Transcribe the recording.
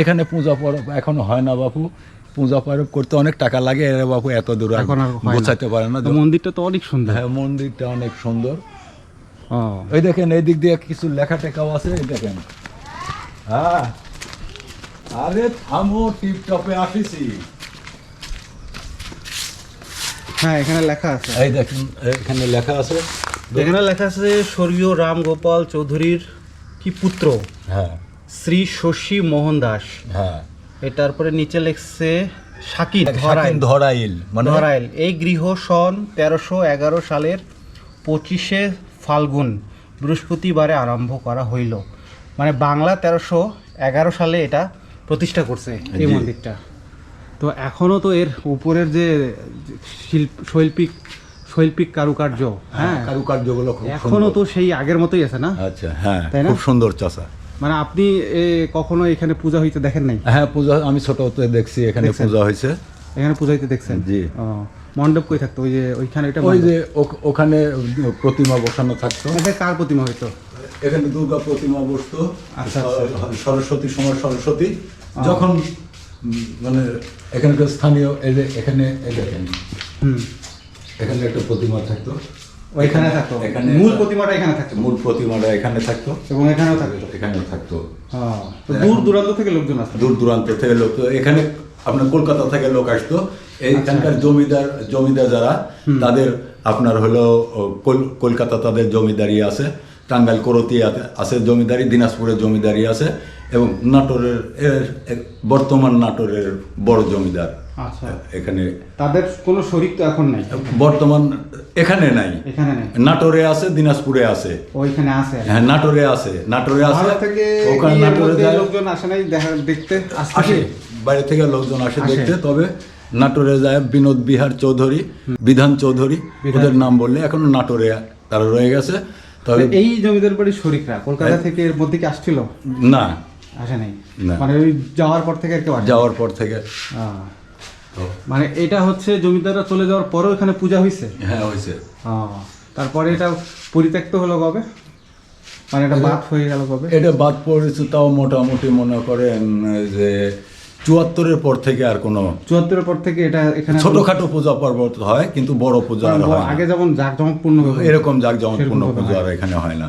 এখানে পূজা পরব এখনও হয় না বাপু। পূজা পরব করতে অনেক টাকা লাগে। এরা বাপু এত দূর এখন হয়। গোছাইতে পারে না। মন্দিরটা তো অনেক সুন্দর। হ্যাঁ মন্দিরটা অনেক সুন্দর। এই দেখেন এই দিক দিয়ে কিছু লেখা টেকাও আছে এই দেখেন। হ্যাঁ। আরে থামো টিপটপে আসিছি। হ্যাঁ এখানে লেখা আছে। এই দেখেন এখানে লেখা আছে। এখানে লেখা আছে স্বর্গীয় রাম গোপাল চৌধুরীর কি পুত্র? হ্যাঁ। শ্রী শশী মোহন দাস। হ্যাঁ। এ তারপরে নিচে লেখছে শাকির ধরাইল। মানে? ধরাইল। এই গৃহ সন তেরোশো এগারো সালের পঁচিশে ফাল্গুন বৃহস্পতিবারে আরম্ভ করা হইল। মানে বাংলা তেরোশো এগারো সালে এটা প্রতিষ্ঠা করছে এই মন্দিরটা। তো এখনও তো এর উপরের যে শিল্প শৈল্পিক শৈল্পিক কারুকার্য হ্যাঁ কারুকার্যগুলো খুব এখনও তো সেই আগের মতোই আছে না? আচ্ছা হ্যাঁ তাই না? খুব সুন্দর চাষা। মানে আপনি কখনো এখানে পূজা হইতে দেখেন নাই? হ্যাঁ পূজা আমি ছোট হতে দেখছি এখানে পূজা হয়েছে এখানে পূজা হইতে দেখছেন? জি। মণ্ডপ কই থাকতো? ওই যে ওইখানে এটা ওই যে ওখানে প্রতিমা বসানো থাকতো। এটা কার প্রতিমা হইতো? এখানে দুর্গা প্রতিমা বসতো। আচ্ছা, সরস্বতী সময় সরস্বতী। যখন মানে এখানকার স্থানীয় এখানে দেখেন। এখানে একটা প্রতিমা থাকতো। ওইখানে থাকতো? এখানে মূল প্রতিমাটা এখানে থাকতো? মূল প্রতিমাটা এখানে থাকতো। এবং এখানেও থাকতো? এখানেও থাকতো। হ্যাঁ দূর দূরান্ত থেকে লোকজন আসতো? দূর দূরান্ত থেকে লোক এখানে আপনার কলকাতা থেকে লোক আসতো। এইখানকার জমিদার জমিদার যারা তাদের আপনার হলো কলকাতা তাদের জমিদারি আছে টাঙ্গাইল করতি আছে- আছে জমিদারি দিনাজপুরের জমিদারি আছে। এবং নাটোরের বর্তমান নাটোরের বড় জমিদার। আচ্ছা। এখানে তাদের কোনো শরিক তো এখন নাই? বর্তমান এখানে নাই। এখানে নেই। নাটোরে আছে দিনাজপুরে আছে। ওইখানে আছে। হ্যাঁ নাটোরে আছে। নাটোরে আছে থেকে ওখানে নাটোরে লোকজন আসে নাই দেখা দেখতে আসে। বাইরে থেকে লোকজন আসে। দেখতে তবে নাটোরে যায় বিনোদ বিহার চৌধুরী বিধান চৌধুরী ওদের নাম বললে এখনও নাটোরে তারা রয়ে গেছে। তবে এই জমিদার বাড়ির শরিকরা কলকাতা থেকে এর মধ্যে কি আসছিল? না। আসে নাই। মানে ওই যাওয়ার পর থেকে কেউ যাওয়ার পর থেকে। মানে এটা হচ্ছে জমিদাররা চলে যাওয়ার পরেও এখানে পূজা হয়েছে হ্যাঁ হয়েছে তারপরে এটা পরিত্যক্ত হলো কবে? মানে এটা বাদ হয়ে গেল কবে? এটা বাদ পড়েছে তাও মোটামুটি মনে করেন যে চুয়াত্তরের পর থেকে আর কোনো চুয়াত্তরের পর থেকে এটা এখানে ছোটখাটো পূজা পর্বত হয় কিন্তু বড় পূজা হয় আগে যেমন জাঁকজমকপূর্ণ এরকম জাঁকজমকপূর্ণ পুজো আর এখানে হয় না।